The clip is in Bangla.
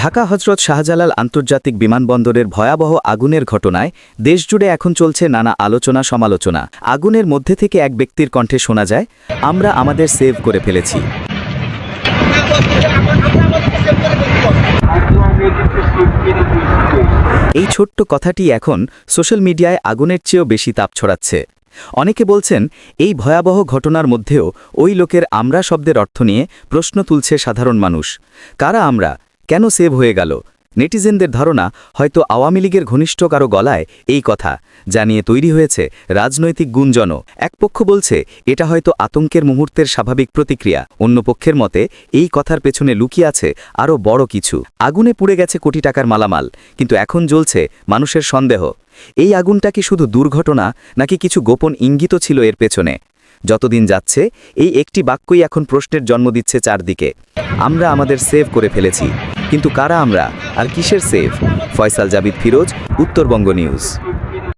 ঢাকা হজরত শাহজালাল আন্তর্জাতিক বিমানবন্দরের ভয়াবহ আগুনের ঘটনায় দেশজুড়ে এখন চলছে নানা আলোচনা সমালোচনা। আগুনের মধ্যে থেকে এক ব্যক্তির কণ্ঠে শোনা যায়, আমরা আমাদের সেভ করে ফেলেছি। এই ছোট্ট কথাটি এখন সোশ্যাল মিডিয়ায় আগুনের চেয়েও বেশি তাপ ছড়াচ্ছে। অনেকে বলছেন, এই ভয়াবহ ঘটনার মধ্যেও ওই লোকের আমরা শব্দের অর্থ নিয়ে প্রশ্ন তুলছে সাধারণ মানুষ। কারা আমরা? কেন সেভ হয়ে গেল? নেটিজেনদের ধারণা হয়তো আওয়ামী লীগের ঘনিষ্ঠ কারও গলায় এই কথা, যা নিয়ে তৈরি হয়েছে রাজনৈতিক গুঞ্জনও। এক পক্ষ বলছে, এটা হয়তো আতঙ্কের মুহূর্তের স্বাভাবিক প্রতিক্রিয়া। অন্য পক্ষের মতে, এই কথার পেছনে লুকিয়ে আছে আরও বড় কিছু। আগুনে পুড়ে গেছে কোটি টাকার মালামাল, কিন্তু এখন জ্বলছে মানুষের সন্দেহ। এই আগুনটা কি শুধু দুর্ঘটনা, নাকি কিছু গোপন ইঙ্গিত ছিল এর পেছনে? যতদিন যাচ্ছে, এই একটি বাক্যই এখন প্রশ্নের জন্ম দিচ্ছে চারদিকে। আমরা আমাদের সেভ করে ফেলেছি। কিন্তু কারা আমরা আর কিসের সেফ ফয়সাল জাবিদ ফিরোজ উত্তরবঙ্গ নিউজ।